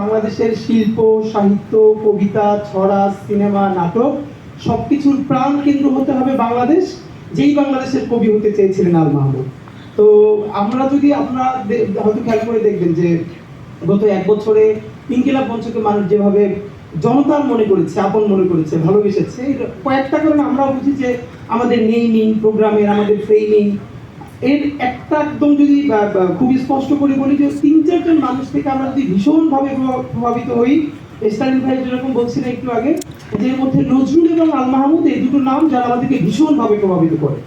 বাংলাদেশের শিল্প, সাহিত্য, কবিতা, ছড়া, সিনেমা, নাটক, সবকিছুর প্রাণ কেন্দ্র হতে হবে বাংলাদেশ, যেই বাংলাদেশের কবি হতে চেয়েছিলেন আল মাহমুদ। তো আমরা যদি আপনারা হয়তো খেয়াল করে দেখবেন যে গত এক বছরে ইনকিলাব মঞ্চকে মানুষ যেভাবে জনতার মনে করেছে, আপন মনে করেছে, ভালোবেসেছে কয়েকটা কারণে আমরাও বুঝি যে আমাদের নেইমিং, প্রোগ্রামের, আমাদের ফ্রেমিং এর একটা একদম যদি বা, বা, খুবই স্পষ্ট করে বলি যে তিন চারজন মানুষ থেকে আমরা যদি ভীষণভাবে প্রভাবিত হই স্টালিন ভাই যেরকম বলছিলেন একটু আগে যে মধ্যে নজরুল এবং আল মাহমুদ এই দুটো নাম যারা আমাদেরকে ভীষণভাবে প্রভাবিত করে।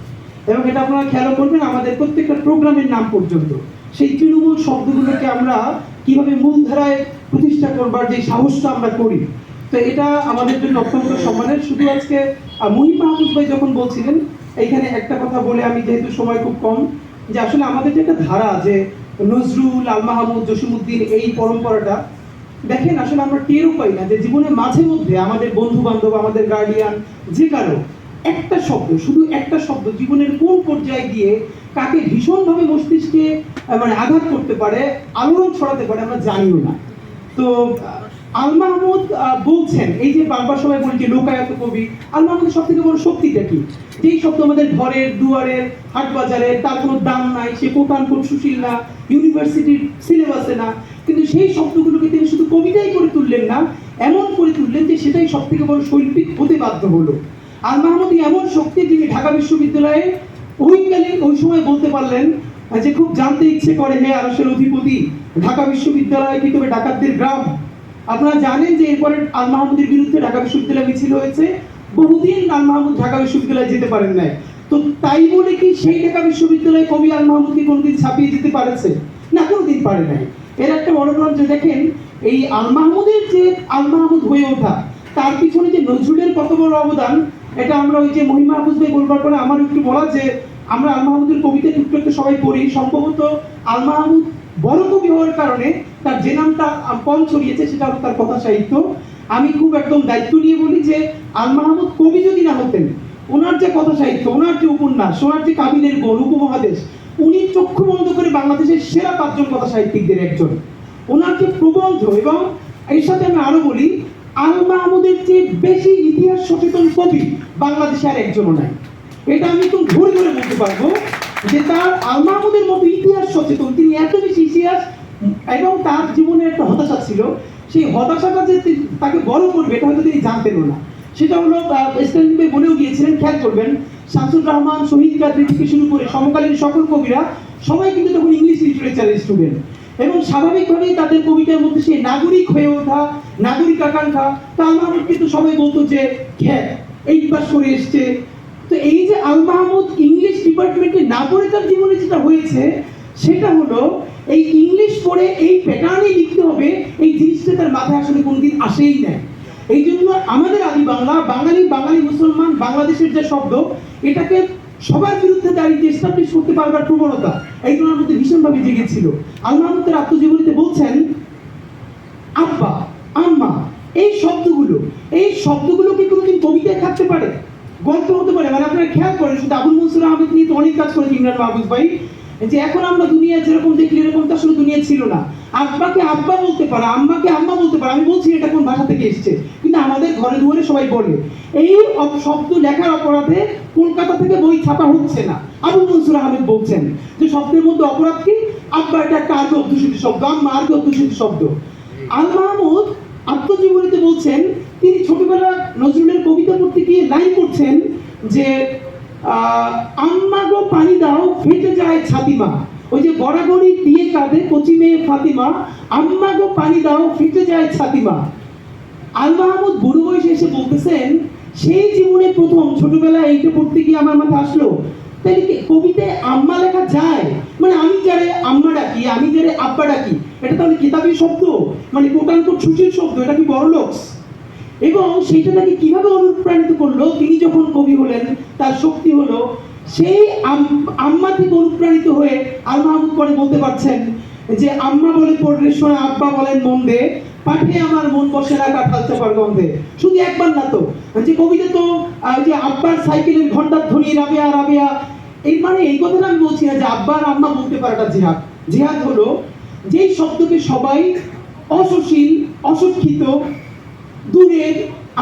এবং এটা আপনারা খেয়াল করবেন আমাদের প্রত্যেকটা প্রোগ্রামের নাম পর্যন্ত। সেই তৃণমূল শব্দগুলোকে আমরা কীভাবে মূলধারায় প্রতিষ্ঠা করবার যে সাহসটা আমরা করি তো এটা আমাদের জন্য অত্যন্ত সম্মানের। শুধু আজকে মহিম মাহমুদ ভাই যখন বলছিলেন এইখানে একটা কথা বলে আমি যেহেতু সময় খুব কম, যে আসলে আমাদের যে একটা ধারা যে নজরুল, আল মাহমুদ জসিমুদ্দিন এই পরম্পরাটা, দেখেন আসলে আমরা টেরও পাই না যে জীবনে মাঝে মধ্যে আমাদের বন্ধু বান্ধব আমাদের গার্ডিয়ান যে কারও একটা শব্দ, শুধু একটা শব্দ জীবনের কোন পর্যায়ে গিয়ে কাকে ভীষণভাবে মস্তিষ্কে মানে আঘাত করতে পারে, আলোড়ন ছড়াতে পারে আমরা জানিও না। তো আল মাহমুদ বলছেন, এই যে বারবার সবাই বলি যে লোকায়ত কবি, আল মাহমুদের সব থেকে বড় শক্তিটা কি? যেই শব্দ আমাদের ঘরের, দুয়ারের হাট বাজারে তার কোনো দাম নাই, সে কোটান কোট সুশীল না, ইউনিভার্সিটির সিলেবাসে না, কিন্তু সেই শব্দগুলোকে তিনি শুধু কবিতাই করে তুললেন না, এমন করে তুললেন যে সেটাই সব থেকে বড় শৈল্পিক হতে বাধ্য হলো। আল মাহমুদি এমন শক্তি তিনি ঢাকা বিশ্ববিদ্যালয়ে ওইকালীন ওই সময় বলতে পারলেন, যে খুব জানতে ইচ্ছে করে, হে আরসের অধিপতি, ঢাকা বিশ্ববিদ্যালয় কি তবে ডাকাতদের গ্রাম? আপনারা জানেন যে এরপরে আল মাহমুদের বিরুদ্ধে ঢাকা বিশ্ববিদ্যালয় মিছিল হয়েছে। বহুদিন আল মাহমুদ ঢাকা বিশ্ববিদ্যালয়ে যেতে পারেন নাই। তো তাই বলে কি সেই ঢাকা বিশ্ববিদ্যালয়ে কবি আল মাহমুদকে কোনোদিন ছাপিয়ে যেতে পারেছে? না, কোনোদিন পারে নাই। এর একটা বড় কারণ যে দেখেন, এই আল মাহমুদের যে আল মাহমুদ হয়ে ওঠা, তার পিছনে যে নজরুলের কত বড় অবদান, এটা আমরা ওই যে মহিমা হাফুজ ভাই বলবার পরে আমার একটু বলা যে আমরা আল মাহমুদের কবিতা টুকটু একটু সবাই পড়ি। সম্ভবত আল মাহমুদ বড় হওয়ার কারণে তার যে নামটা কম ছড়িয়েছে সেটা হলো তার কথা সাহিত্য। আমি খুব একদম দায়িত্ব নিয়ে বলি যে, আল মাহমুদ কবি যদি না হতেন, ওনার যে কথা সাহিত্য, ওনার যে উপন্যাস, ওনার যে কাবিনের গণ উপমহাদেশ, উনি চক্ষু বন্ধ করে বাংলাদেশের সেরা পাঁচজন কথা সাহিত্যিকদের একজন। ওনার যে প্রবন্ধ এবং এর সাথে আমি আরও বলি, আল মাহমুদের চেয়ে বেশি ইতিহাস সচেতন কবি বাংলাদেশে আর একজনও নাই। এটা আমি একটু ধরে ধরে বলতে পারব। যে তার আল মতো ইতিহাস সচেতন, তিনি এত বেশি ইতিহাস এবং তার জীবনে একটা হতাশা ছিল। সেই হতাশাটা যে তাকে বড় করবে, এটা হয়তো তিনি জানতেনও না। সেটা হলো স্ট্যান্ডিং ভাই বলেও গিয়েছিলেন, খেয়াল করবেন, শামসুর রহমান, শহীদ কাদরি থেকে শুরু করে সমকালীন সকল কবিরা সবাই কিন্তু তখন ইংলিশ লিটারেচারের স্টুডেন্ট এবং স্বাভাবিকভাবেই তাদের কবিতার মধ্যে সেই নাগরিক হয়ে ওঠা, নাগরিক আকাঙ্ক্ষা, তা আমার কিন্তু সবাই বলতো যে, খ্যাত এইট পাস করে এসছে তো এই যে আল মাহমুদ ইংলিশ ডিপার্টমেন্টে না পড়ে তার জীবনে যেটা হয়েছে, সেটা হলো এই ইংলিশ পড়ে এই প্যাটার্নে লিখতে হবে, এই জিনিসটা তার মাথায় আসলে কোনোদিন আসেই না এই জন্য আমাদের আদি বাংলা, বাঙালি বাঙালি মুসলমান, বাংলাদেশের যে শব্দ, এটাকে সবার বিরুদ্ধে দাঁড়িয়ে এস্টাবলিশ করতে পারবার প্রবণতা, এই জন্য মধ্যে ভীষণভাবে জেগেছিল। আল মাহমুদ তার আত্মজীবনীতে বলছেন, আব্বা, আম্মা, এই শব্দগুলো এই শব্দগুলো কি কোনোদিন কবিতায় থাকতে পারে? গল্প হতে পারে মানে আপনারা খেয়াল করেন, শুধু আবুল মনসুর আহমেদ নিয়ে তো অনেক কাজ করেছে ইমরান মাহবুব ভাই। যে এখন আমরা দুনিয়া যেরকম দেখি এরকম তো আসলে দুনিয়া ছিল না। আব্বাকে আব্বা বলতে পারে, আম্মাকে আম্মা বলতে পারে। আমি বলছি এটা কোন ভাষা থেকে এসছে, কিন্তু আমাদের ঘরে দুয়ারে সবাই বলে। এই শব্দ লেখার অপরাধে কলকাতা থেকে বই ছাপা হচ্ছে না। আবুল মনসুর আহমেদ বলছেন যে শব্দের মধ্যে অপরাধ কি? আব্বা এটা একটা আর্গ অধ্যুষিত শব্দ, আম্মা আর্গ অধ্যুষিত শব্দ। আল মাহমুদ আত্মজীবনীতে বলছেন, তিনি ছোটবেলা নজরুলের কবিতা পড়তে গিয়ে লাইন করছেন যে আম্মা গো পানি দাও, ফেটে যায় ছাতিমা। ওই যে গড়াগড়ি দিয়ে কাঁদে কচি মেয়ে ফাতিমা আম্মা গো পানি দাও, ফেটে যায় ছাতিমা। আল মাহমুদ বুড়ো বয়সে এসে বলতেছেন, সেই জীবনে প্রথম ছোটবেলায় এইটা পড়তে গিয়ে আমার মাথা আসলো। কি কবিতায় আম্মা লেখা যায়? মানে আমি যারে আম্মা ডাকি, আমি যারে আব্বা ডাকি এটা তাহলে কিতাবি শব্দ? মানে কোটানকোট সুশীল শব্দ, এটা কি বড়লোকস? এবং সেটা তাকে কীভাবে অনুপ্রাণিত করল? তিনি যখন কবি হলেন, তার শক্তি হলো সেই আম- আম্মা থেকে অনুপ্রাণিত হয়ে আল মাহমুদ পরে বলতে পারছেন যে, আম্মা বলে পড়লে শোনা, আব্বা বলেন মন দে, পাঠে আমার মন বসে না, কাঠাল চাপার গন্ধে। শুধু একবার না তো, যে কবিতা তো যে আব্বার সাইকেলের ঘণ্টার ধ্বনি, রাবেয়া রাবেয়া এই মানে এই কথাটা আমি বলছি না যে আব্বা আর আম্মা বলতে পারাটা জিহাদ। জিহাদ হলো যেই শব্দকে সবাই অসুশীল, অশিক্ষিত, দূরের,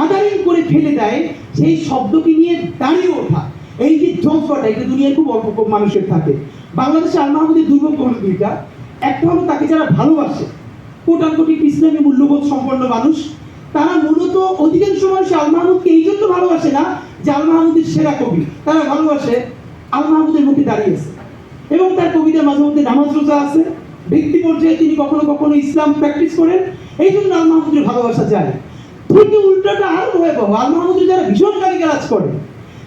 আদারিং করে ফেলে দেয়, সেই শব্দকে নিয়ে দাঁড়িয়ে ওঠা। এই যে জজবাটা এটা দুনিয়ায় খুব অল্প মানুষের থাকে। বাংলাদেশে আল মাহমুদের দুর্ভোগ হলো দুইটা একটা হলো তাকে যারা ভালোবাসে কোটান কোটি ইসলামী মূল্যবোধ সম্পন্ন মানুষ, তারা মূলত অধিকাংশ মানুষ আল মাহমুদকে এই জন্য ভালোবাসে না যে আল মাহমুদের সেরা কবি। তারা ভালোবাসে আল মাহমুদের মুখে দাঁড়িয়েছে এবং তার কবিতার মাঝে মধ্যে নামাজ রোজা আছে। ব্যক্তি পর্যায়ে তিনি কখনো কখনো ইসলাম প্র্যাকটিস করেন। এই জন্য আল মাহমুদের ভালোবাসা যায়। ঠিক উল্টাটা আরও ভয়াবহ। আল মাহমুদের যারা ভীষণ গালিগালাজ করে,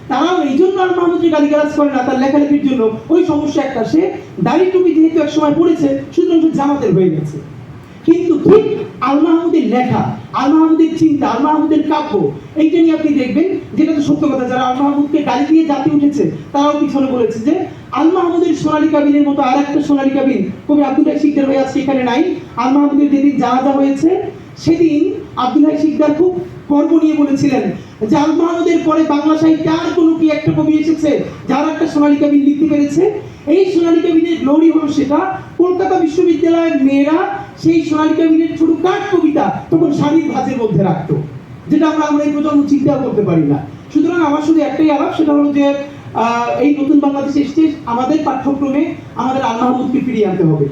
তারাও এই জন্য আল মাহমুদের গালিগালাজ করে না তার লেখালেখির জন্য। ওই সমস্যা একটা। সে দাড়ি টুপি যেহেতু এক সময় পড়েছে, সুতরাং জামাতের হয়ে গেছে। কিন্তু ঠিক আল মাহমুদের লেখা, আল মাহমুদের চিন্তা, আল মাহমুদের কাব্য, এইটা নিয়ে আপনি দেখবেন, যেটা তো সত্য কথা, যারা আল মাহমুদকে গালি দিয়ে জাতি উঠেছে, তারাও পিছনে বলেছে যে আল মাহমুদের সোনালী কাবিনের মতো আর একটা সোনালী কাবিন কবি আব্দুল্লাহ শিকদার হয়ে আজকে এখানে নাই। আল মাহমুদের যেদিন জানাজা হয়েছে, সেদিন আব্দুল্লাহ শিকদার খুব গর্ব নিয়ে বলেছিলেন যে আল মাহমুদের পরে বাংলা সাহিত্যে আর কোনো কি একটা কবি এসেছে যার একটা সোনালী কাবিন লিখতে পেরেছে? এই সোনালী কাবিনের গ্লোরি হলো সেটা কলকাতা বিশ্ববিদ্যালয়ের মেয়েরা সেই সোনালী কাবিনের ছোট কাঠ কবিতা তখন শাড়ির ভাজের মধ্যে রাখতো, যেটা আমরা আমরা এই প্রজন্ম চিন্তাও করতে পারি না। সুতরাং আমার শুধু একটাই আলাপ, সেটা হলো যে এই নতুন বাংলাদেশ এসছে, আমাদের পাঠ্যক্রমে আমাদের আল মাহমুদকে ফিরিয়ে আনতে হবে।